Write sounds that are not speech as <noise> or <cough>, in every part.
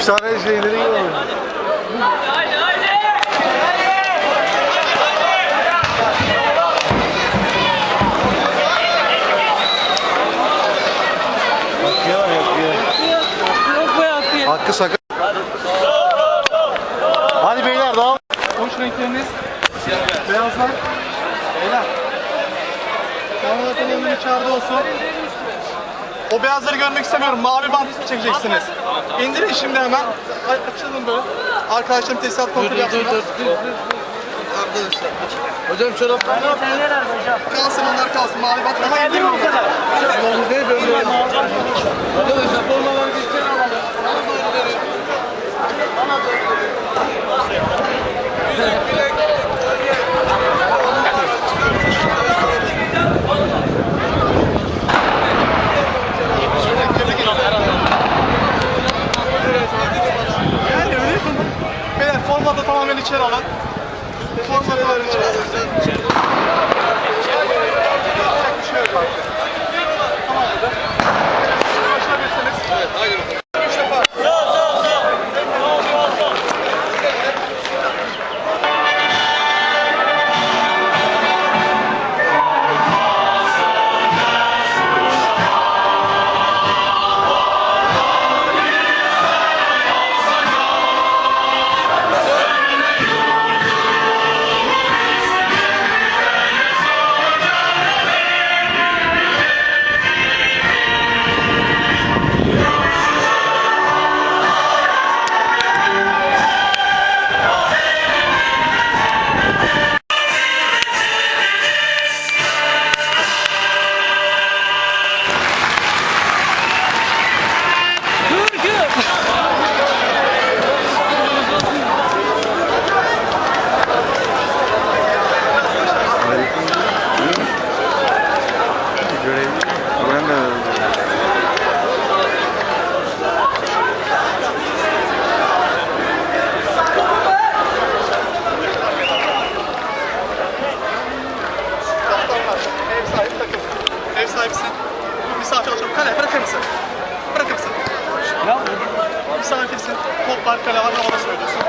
Efsane şeyleri gibi akıyor. Hakkı sakın. Hadi beyler devam. Hoş renkleriniz. Beyazlar. Beyler. Kamera televizyonu içeride olsun. O beyazları görmek istemiyorum. Mavi bant çekeceksiniz. İndirin şimdi hemen. Ay, Açalım böyle. Arkadaşlarım tesisat kontrolü yapsınlar. Arkadaşlar. Hocam çoraplar ne yapıyor? Kalsın onlar kalsın. Mavi bant. Ama indirin o kadar. Arkadaşlar formaları Formatı tamamen içeri alın. Yapacak bir şey yok artık. Misafir olacağım. Kale bırakır mısın? Bırakır mısın? Misafirsin. Top var, kale var, havada söylüyorsun.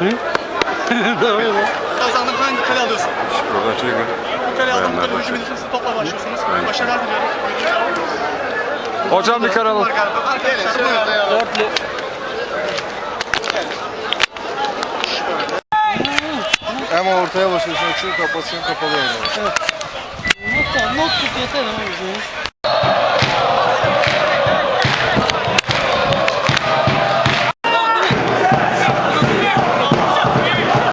<laughs> Kazandın hangi kale alıyorsun? Buradan çekin. Bu kale Bayanlar kale hücum ediyorsunuz, topla başlıyorsunuz. Evet. Başarılar diliyorum. Hocam bir kare buyurun. Dörtlü. Hem ortaya basıyorsun, açıyor, kapatıyorsun, kapalı 我们怎么别这种